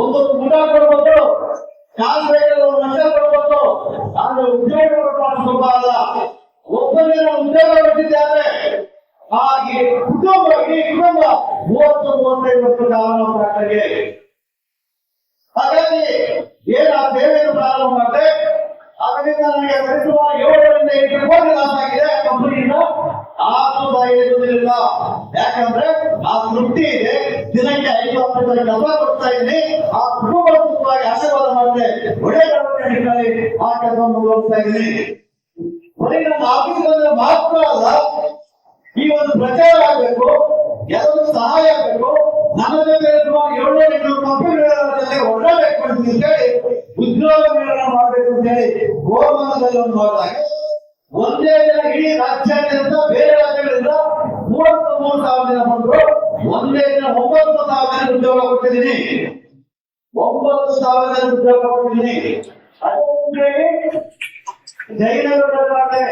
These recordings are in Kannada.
ಒಂದು ಊಟ ಕೊಡ್ಬೋದು ಕಾಸು ಬೇಕಾದ್ರೆ ಒಂದು ಲಕ್ಷ ಆದ್ರೆ ಉದ್ಯೋಗ ಒಬ್ಬನಿಗೆ ನಾವು ಉದ್ಯೋಗ ಕೊಟ್ಟಿದ್ದಾರೆ ಹಾಗೆ ಕುಟುಂಬ ಇಡೀ ಮೂವತ್ತು, ಮೂವತ್ತೈದು ವರ್ಷ ಕಾಲ ಹಾಗಾಗಿ ಏನು ಆ ಪ್ರಾರಂಭ ಮಾಡಿದೆ? ಅದರಿಂದ ನನಗೆ ಸರಿಸುಮಾರು ಏಳರಿಂದ ಎಂಟು ಆಗಿದೆ. ಕಂಪನಿಯಿಂದ ಆತ್ಮದ ಇರುವುದಿಲ್ಲ ಯಾಕಂದ್ರೆ ಆ ತೃಪ್ತಿ ಇದೆ. ದಿನಕ್ಕೆ ಐದು ಹತ್ತು ರೂಪಾಯಿ ಕೆಲಸ ಕೊಡ್ತಾ ಇದ್ದೀನಿ. ಆ ಕುಟುಂಬ ಕುಟುಂಬವಾಗಿ ಆಶೀರ್ವಾದ ಮಾಡಿದೆ ಒಳ್ಳೆಯ ಆ ಕೆಲಸ ಮುಂದುವರಿಸ್ತಾ ಇದ್ದೀನಿ. ಬರೀ ನಮ್ಮ ಆಫೀಸ್ ಬಂದ್ರೆ ಮಾತ್ರ ಅಲ್ಲ, ಈ ಒಂದು ಪ್ರಚಾರ ಆಗಬೇಕು ಎಲ್ಲರೂ ಸಹಾಯ ಆಗಬೇಕು. ನನ್ನ ಜೊತೆ ಸುಮಾರು ಏಳ್ನೂರ ಕಂಪನಿಗಳ ಜೊತೆ ಒಡನಾಡಬೇಕು ಅಂತ ಹೇಳಿ ಉದ್ಯೋಗ ಮೇಳನ ಮಾಡಬೇಕು ಅಂತ ಹೇಳಿ ಗೋಮಾನದಲ್ಲಿ ಒಂದು ಒಂದೇ ದಿನ ಇಡೀ ರಾಜ್ಯಾದ್ಯಂತ ಬೇರೆ ರಾಜ್ಯಗಳಿಂದ ಮೂವತ್ತು ಮೂರು ಸಾವಿರ ಜನ ಬಂದ್ರು. ಒಂದೇ ದಿನ ಒಂಬತ್ತು ಸಾವಿರ ಜನ ಉದ್ಯೋಗ ಕೊಟ್ಟಿದ್ದೀನಿ. ಒಂಬತ್ತು ಸಾವಿರ ಜನ ಉದ್ಯೋಗ ಕೊಟ್ಟಿದ್ದೀನಿ. ಅದೇ ಜೈನರು ಮಾಡಿದೆ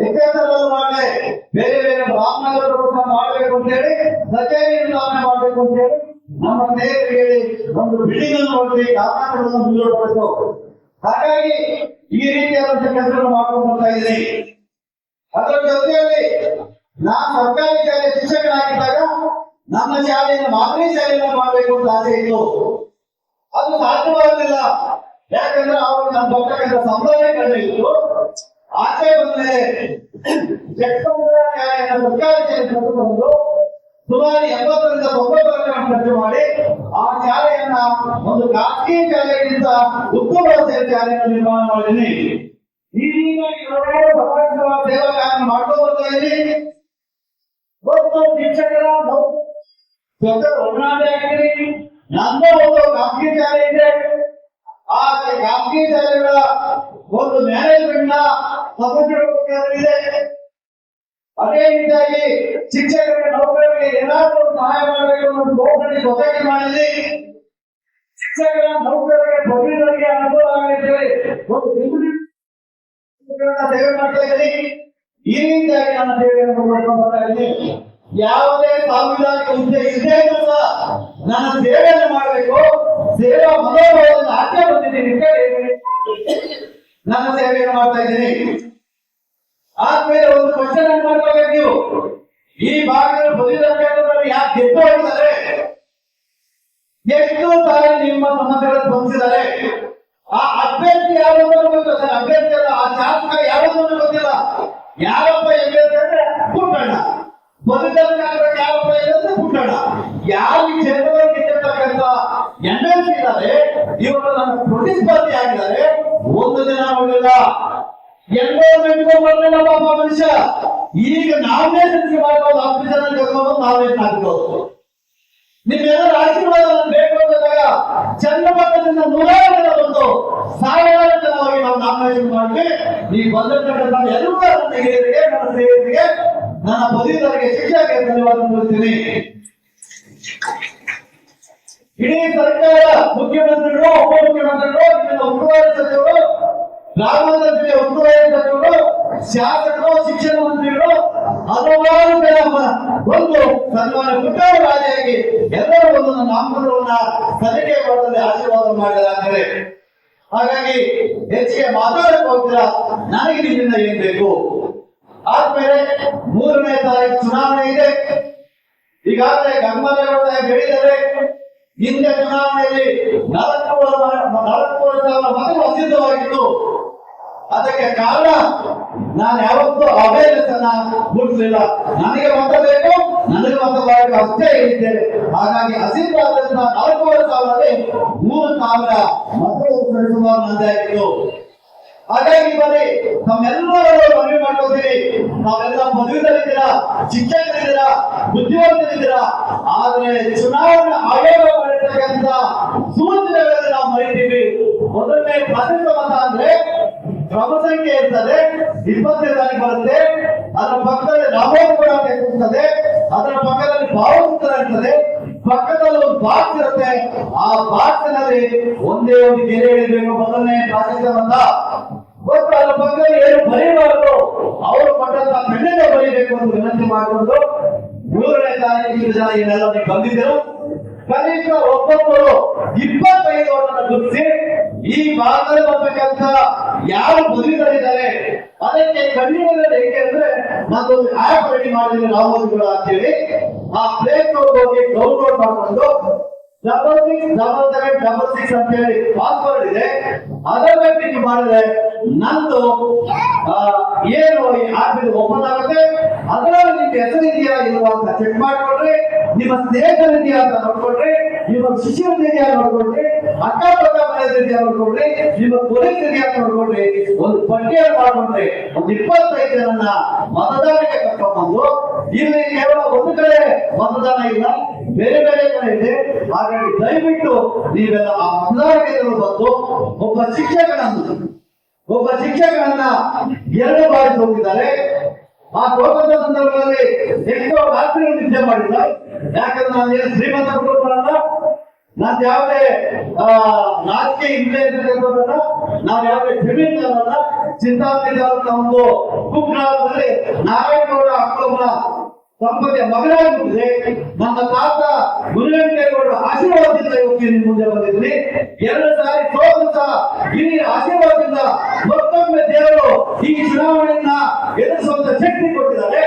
ವಿದ್ಯಾರ್ಥಿಗಳು ಮಾಡಿದೆ, ಬೇರೆ ಬೇರೆ ಬ್ರಾಹ್ಮಣರು ಕೂಡ ಮಾಡಬೇಕು ಅಂತ ಹೇಳಿ ಕಚೇರಿ ನಿರ್ಮಾಣ ಮಾಡಬೇಕು ಅಂತ ಹೇಳಿ ನಮ್ಮ ಸ್ನೇಹಿತರಿಗೆ ಹೇಳಿ ಒಂದು ಬಿಲ್ಡಿಂಗ್ ಅನ್ನು ನೋಡಿ ಕರ್ನಾಟಕವನ್ನು ಮುಂದೂಡಬೇಕು ಹಾಗಾಗಿ ಈ ರೀತಿಯಾದಂತಹ ಕೆಲಸ ಮಾಡ್ಕೊಂಡು ಬರ್ತಾ ಇದ್ದೀನಿ. ಅದರ ಜೊತೆಯಲ್ಲಿ ನಾನು ಸರ್ಕಾರಿ ಶಾಲೆ ಶಿಕ್ಷಕನಾಗಿದ್ದಾಗ ನಮ್ಮ ಶಾಲೆಯನ್ನು ಮಾದರಿ ಶಾಲೆಯನ್ನು ಮಾಡಬೇಕು ಅಂತ ಆಸೆ ಇತ್ತು. ಅದು ಸಾಧ್ಯವಾಗಲಿಲ್ಲ. ಯಾಕಂದ್ರೆ ಅವರು ನಮ್ಮ ಬರ್ತಕ್ಕಂಥ ಸಂಬಳವೇ ಕಡಿಮೆ ಇತ್ತು ಆಚೆ ಬಂದ್ರೆ ಸರ್ಕಾರಿ ಶಾಲೆ ಬಂದು ಸುಮಾರು ಎಂಬತ್ತರಿಂದ ತೊಂಬತ್ತು ಖರ್ಚು ಮಾಡಿ ಆ ಶಾಲೆಯನ್ನ ಒಂದು ಖಾಸಗಿ ಶಾಲೆಗಿಂತ ಉತ್ತಮ ಶಾಲೆಯನ್ನು ನಿರ್ಮಾಣ ಮಾಡಿದ್ದೀನಿ. ಸೇವಾ ಕಾರ್ಯ ಶಿಕ್ಷಕರ ಖಾಸಗಿ ಶಾಲೆ ಇದೆ. ಆ ಖಾಸಗಿ ಶಾಲೆಗಳ ಒಂದು ಮ್ಯಾನೇಜ್ಮೆಂಟ್ನ ಸದಸ್ಯರು ಇದೆ ಅದೇ ರೀತಿಯಾಗಿ ಶಿಕ್ಷಕರಿಗೆ, ನೌಕರರಿಗೆ ಏನಾದರೂ ಸಹಾಯ ಮಾಡಬೇಕು ಅನ್ನೋ ನೋಡ್ಕೊಂಡು ಸೊಸೈಟಿ ಮಾಡಿದ್ವಿ ಶಿಕ್ಷಕರ, ನೌಕರರಿಗೆ ಪ್ರತಿನಿಧಿಗಳಿಗೆ ಅನುಕೂಲ ಆಗಲಿ ಒಂದು ಹಿಂದುಳಿದ ಶಿಕ್ಷಕರನ್ನ ಸೇವೆ ಮಾಡ್ತಾ ಇದ್ದೀನಿ ಈ ರೀತಿಯಾಗಿ ನನ್ನ ಸೇವೆಯನ್ನು ಮಾಡ್ಕೊಂಡು ಬರ್ತಾ ಇದ್ದೀನಿ. ಯಾವುದೇ ಸಾಂವಿಧಾನಿಕ ಹುದ್ದೆ ಇದೆ ಇದ್ರೂ ನಾನು ಸೇವೆಯನ್ನು ಮಾಡಬೇಕು. ಸೇವಾ ಮನೋಭಾವದಿಂದ ಆಚೆ ಬಂದಿದ್ದೀನಿ ಅಂತ ಹೇಳಿ ನನ್ನ ಸೇವೆಯನ್ನು ಮಾಡ್ತಾ ಇದ್ದೀನಿ. ಆದ್ಮೇಲೆ ಒಂದು ಕ್ವಶನ್ ಅನ್ನು ಮಾಡ್ಕೋಬೇಕು ನೀವು. ಈ ಭಾಗದಲ್ಲಿ ಬದಿದ ಕ್ಷೇತ್ರದಲ್ಲಿ ಯಾಕೆ ಗೆದ್ದು ಹೋಗಿದ್ದಾರೆ? ಎಷ್ಟು ಸಾರಿ ನಿಮ್ಮ ಸಮಸ್ಯೆಗಳನ್ನು ಸ್ಪಂದಿಸಿದ್ದಾರೆ ಆ ಅಭ್ಯರ್ಥಿ ಯಾರು ಅಂತ ಗೊತ್ತಿಲ್ಲ ಅಭ್ಯರ್ಥಿ ಅಲ್ಲ, ಆ ಶಾಸಕ ಯಾರು ಅಂತ ಗೊತ್ತಿಲ್ಲ? ಯಾರಪ್ಪ ಎಲ್ಲಿ ಎಲ್ ಅಂದ್ರೆ ಪುಟ್ಟಣ್ಣ. ಬದುಕಲ್ಲಿ ಯಾರಪ್ಪ ಎಂ ಎಲ್ ಅಂದ್ರೆ ಪುಟ್ಟಣ್ಣ. ಯಾವ ಈ ಕ್ಷೇತ್ರದಲ್ಲಿ ಗೆದ್ದಿರ್ತಕ್ಕಂಥ ಎಂ ಎಲ್ ಸಿ ಇದ್ದಾರೆ, ಇವರು ನನ್ನ ಪ್ರತಿಸ್ಪರ್ಧಿ ಆಗಿದ್ದಾರೆ ಒಂದು ದಿನ ನೋಡಿಲ್ಲ ಎಲ್ಲೋ ನೆಟ್ಕೊಂಡ್ಬರ್ಲಿಲ್ಲ ಪಾಪ ಮನುಷ್ಯ. ಈಗ ನಾವೇ ಸೃಷ್ಟಿ ಮಾಡ್ಬೋದು ಹತ್ತು ಜನ ನಾವೇ ಹಾಕ್ಬೋದು ನಿಮ್ಮೆಲ್ಲರ ಆಶೀರ್ವಾದ ಬೇಕು ಅಂದಾಗ ಚನ್ನಪಟ್ಟಣದಿಂದ ನೂರಾರು ಜನ ಬಂದು ನಾವು ಮಾಡಿ ಈ ಬಂದಿರ್ತಕ್ಕಂಥ ನನ್ನ ಹಿರಿಯರಿಗೆ ನನ್ನ ಸ್ನೇಹಿತರಿಗೆ ನನ್ನ ಪದವೀಧರಿಗೆ ಶಿಕ್ಷಕರಿಗೆ ಧನ್ಯವಾದ ಕೊಡ್ತೀನಿ ಇಡೀ ಸರ್ಕಾರ ಮುಖ್ಯಮಂತ್ರಿಗಳು, ಉಪಮುಖ್ಯಮಂತ್ರಿಗಳು ಉಸ್ತುವಾರಿ ಸಚಿವರು ಗ್ರಾಮಾಂತರ ಸಚಿವರು ಶಾಸಕರು, ಶಿಕ್ಷಣ ಮಂತ್ರಿಗಳು, ಹಲವಾರು ಜನ ಒಂದು ಸನ್ಮಾನ ಪುಟ್ಟರಾಜಿಯಾಗಿ ಎಲ್ಲರೂ ಒಂದು ನಾಮಪತ್ರವನ್ನ ಸಲ್ಲಿಕೆ ಮಾಡೋದಲ್ಲಿ ಆಶೀರ್ವಾದ ಮಾಡಲಾಗ್ತದೆ. ಹಾಗಾಗಿ ಹೆಚ್ಚಿಗೆ ಮಾತಾಡಕ್ಕೆ ಹೋಗ್ತೀರಾ ನನಗೆ ನಿಮ್ಮಿಂದ ಏನ್ ಬೇಕು? ಆದ್ಮೇಲೆ ಮೂರನೇ ತಾರೀಕು ಚುನಾವಣೆ ಇದೆ. ಈಗಾಗಲೇ ಗಂಗಮದೇಗೌಡ ಹೇಳಿದ್ದಾರೆ. ಹಿಂದೆ ಚುನಾವಣೆಯಲ್ಲಿ ನಾಲ್ಕು ನಾಲ್ಕು ಸಾವಿರ ಮತಗಳು ಅಸಿದ್ಧವಾಗಿತ್ತು. ಅದಕ್ಕೆ ಕಾರಣ, ನಾನು ಯಾವತ್ತೂ ಅವೇರ್ನೆಸ್ ಅನ್ನ ಮೂಡಿಸಲಿಲ್ಲ. ನನಗೆ ಮತ ಬೇಕು ನನಗೆ ಮತ ಬರಬೇಕು ಅಷ್ಟೇ ಹೇಳಿದ್ದೇನೆ. ಹಾಗಾಗಿ ಹಸಿರಾದ್ರಿಂದ ನಾಲ್ಕೂವರೆ ಸಾವಿರದಲ್ಲಿ ಮೂರು ಸಾವಿರ ಮತಗಳು ಸುಮಾರು ನಂದಾಯಿತು ಹಾಗಾಗಿ ಬನ್ನಿ ತಮ್ಮೆಲ್ಲರೂ ಮನವಿ ಮಾಡ್ಕೋತೀರಿ ನಾವೆಲ್ಲ ಪದವೀಧರಿದ್ದೀರಾ ಶಿಕ್ಷಕರಿದ್ದೀರಾ, ಬುದ್ಧಿವಂತರಿದ್ದೀರಾ, ಆದ್ರೆ ಚುನಾವಣೆ ಆಯೋಗ ಮಾಡಿರ್ತಕ್ಕಂಥ ಸೂಚನೆಗಳಲ್ಲಿ ನಾವು ಮರಿತೀವಿ. ಮೊದಲನೇ ಪ್ರಾಥಮಿಕ ಮತ ಅಂದ್ರೆ ಕ್ರಮ ಸಂಖ್ಯೆ ಇರ್ತದೆ, ಇಪ್ಪತ್ತನೇ ತಾರೀಕು ಬರುತ್ತೆ, ಅದರ ಪಕ್ಕದಲ್ಲಿ ನಾಮೋತ್ತರ ಕೂಡ ಇರ್ತದೆ ಅದರ ಪಕ್ಕದಲ್ಲಿ ಭಾವಚಿತ್ರ ಇರ್ತದೆ, ಪಕ್ಕದಲ್ಲಿ ಒಂದು ಬಾಕ್ಸ್ ಇರುತ್ತೆ, ಆ ಬಾಕ್ಸ್ನಲ್ಲಿ ಒಂದೇ ಒಂದು ಗೆರೆ ಹಿಡಿಬೇಕು ಮೊದಲನೇ ಪ್ರಾಥಮಿಕ ಗೊತ್ತು ಅದರ ಪಕ್ಕದಲ್ಲಿ ಏನು ಬರೀಬಾರದು, ಅವರು ಕೊಟ್ಟಂತ ಖಂಡಿತ ಬರೀಬೇಕು ಅಂತ ವಿನಂತಿ ಮಾಡಿಕೊಂಡು ಮೂರನೇ ತಾರೀಕು ಜನ ಏನೆಲ್ಲ ಬಂದಿದ್ದರು ಕನಿಷ್ಠ ಒಬ್ಬೊಬ್ಬರು ಇಪ್ಪತ್ತು ಗುರುತಿಸಿ ಈ ಭಾಗದಲ್ಲಿ ಬರ್ತಕ್ಕಂತ ಯಾರು ಬದುಕಿದ್ದಾರೆ ಅದಕ್ಕೆ ಕಣ್ಣಿನಲ್ಲಿ ಅಂದ್ರೆ ನಾನೊಂದು ಆಪ್ ರೆಡಿ ಮಾಡಿದ್ದೀನಿ ಅಂತ ಹೇಳಿ. ಆ ಪ್ಲೇ ಸ್ಟೋರ್ ಹೋಗಿ ಡೌನ್ಲೋಡ್ ಮಾಡಿಕೊಂಡು double six double seven double six ಅಂತ ಹೇಳಿ ಪಾಸ್ವರ್ಡ್ ಇದೆ. ಅದರ ಕ್ಲಿಕ್ ಮಾಡಿದ್ರೆ ನಂದು ಏನು ಈ ಆಪ್ ಓಪನ್ ಆಗುತ್ತೆ. ಅದರಲ್ಲಿ ನಿಮ್ಗೆ ಹೆಸರು ಇದೆಯಾ ಇಲ್ವಾ ಅಂತ ಚೆಕ್ ಮಾಡಿಕೊಂಡ್ರೆ, ನಿಮ್ಮ ಸ್ನೇಹಿತರಿದೆಯಾ ಅಂತ ನೋಡ್ಕೊಂಡ್ರೆ, ನಿಮ್ಮ ಶಿಷ್ಯರಿದೆಯಾ ನೋಡ್ಕೊಂಡ್ರೆ ಅಕ್ಕಪಕ್ಕ ಮನೆಯಲ್ಲಿದೆಯಾ ನೋಡ್ಕೊಂಡ್ರೆ, ನಿಮ್ಮ ಪೊಲೀಸ್ ಇದೆಯಾ ಅಂತ ನೋಡ್ಕೊಂಡ್ರೆ, ಒಂದು ಪಟ್ಟಿಯನ್ನು ಮಾಡ್ಕೊಂಡ್ರೆ ಒಂದು ಇಪ್ಪತ್ತೈದು ಜನನ್ನ ಮತದಾನಕ್ಕೆ ಕರ್ಕೊಂಡ್ಬಂದು ಇಲ್ಲಿ ಕೇವಲ ಒಂದು ಕಡೆ ಮತದಾನ ಇಲ್ಲ, ಬೇರೆ ಬೇರೆ ಕಡೆ ಇದೆ. ಹಾಗಾಗಿ ದಯವಿಟ್ಟು ನೀವೆಲ್ಲ ಆ ಮತದಾನ ಕೇಂದ್ರಗಳು ಬಂದು ಒಬ್ಬ ಶಿಕ್ಷಕನನ್ನು ಒಬ್ಬ ಶಿಕ್ಷಕರನ್ನ ಎರಡು ಬಾರಿ ಹೋಗಿದ್ದಾರೆ. ಆ ಕೋಪದ ಸಂದರ್ಭದಲ್ಲಿ ಎಷ್ಟೋ ರಾತ್ರಿ ನಿದ್ದೆ ಮಾಡಿಲ್ಲ ಯಾಕಂದ್ರೆ ನಾನು ಏನು ಶ್ರೀಮಂತ ಕುಟುಂಬಗಳಲ್ಲ ನಾನು ಯಾವುದೇ ರಾಜಕೀಯ ಅಂತ ಇರ್ತಕ್ಕಂಥದ್ದಲ್ಲ. ನಾವು ಯಾವುದೇ ಜಮೀನ್ದಾರಲ್ಲ ಚಿಂತಾಮಣಿ ತಾಲೂಕಿನ ಒಂದು ಕುಗ್ರಾಮದಲ್ಲಿ ನಾರಾಯಣಗೌಡ ಅಕ್ಕಳಮ್ಮನ ಸಂಪತ್ತಿಯ ಮಗನಾಗಿಬಿಟ್ಟಿದೆ ನನ್ನ ತಾತ ಗುರುವೆಂಕಟೇಗೌಡರ ಆಶೀರ್ವಾದದಿಂದ ಇವತ್ತು ನಿಮ್ಮ ಮುಂದೆ ಬಂದಿದ್ದೀನಿ. ಎರಡು ಸಾರಿ ಸೋತು ಸಹ ಈ ಆಶೀರ್ವಾದದಿಂದ ಮತ್ತೊಮ್ಮೆ ದೇವರು ಈ ಚುನಾವಣೆಯನ್ನ ಎದುರಿಸುವಂತ ಶಕ್ತಿ ಕೊಟ್ಟಿದ್ದಾರೆ.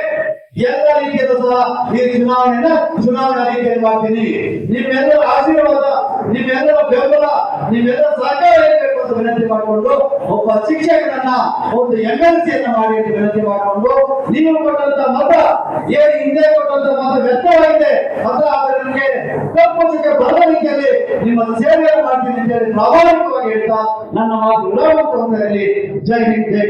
ಎಲ್ಲ ರೀತಿಯಲ್ಲೂ ಸಹ ಈ ಚುನಾವಣೆಯನ್ನ ಚುನಾವಣಾ ರೀತಿಯಲ್ಲಿ ಮಾಡ್ತೀನಿ. ನಿಮ್ಮೆಲ್ಲರ ಆಶೀರ್ವಾದ, ನಿಮ್ಮೆಲ್ಲರ ಬೆಂಬಲ, ನಿಮ್ಮೆಲ್ಲರ ಸಹಕಾರ ವಿನಂತಿ ಮಾಡಿಕೊಂಡು ಒಬ್ಬ ಶಿಕ್ಷಕರನ್ನ ಒಂದು ಎಂ ಎಲ್ ಸಿಯನ್ನ ಮಾಡಿ ವಿನಂತಿ ಮಾಡಿಕೊಂಡು ನೀವು ಕೊಟ್ಟಂತ ಮತ ಏನು ಹಿಂದೆ ಕೊಟ್ಟಂತ ಮತ ವ್ಯರ್ಥವಾಗಿದೆ ಮತ ಆದರೆ ನಿಮಗೆ ಕಪ್ಪು ಚಿಕ್ಕ ಬರದ ರೀತಿಯಲ್ಲಿ ನಿಮ್ಮ ಸೇವೆಯನ್ನು ಮಾಡ್ತೀನಿ ಅಂತ ಹೇಳಿ ಪ್ರಾಮಾಣಿಕವಾಗಿ ಹೇಳ್ತಾ ನನ್ನ ಮಾತು ಒಂದರಲ್ಲಿ ಜೈ ಹಿಂದ್, ಜೈ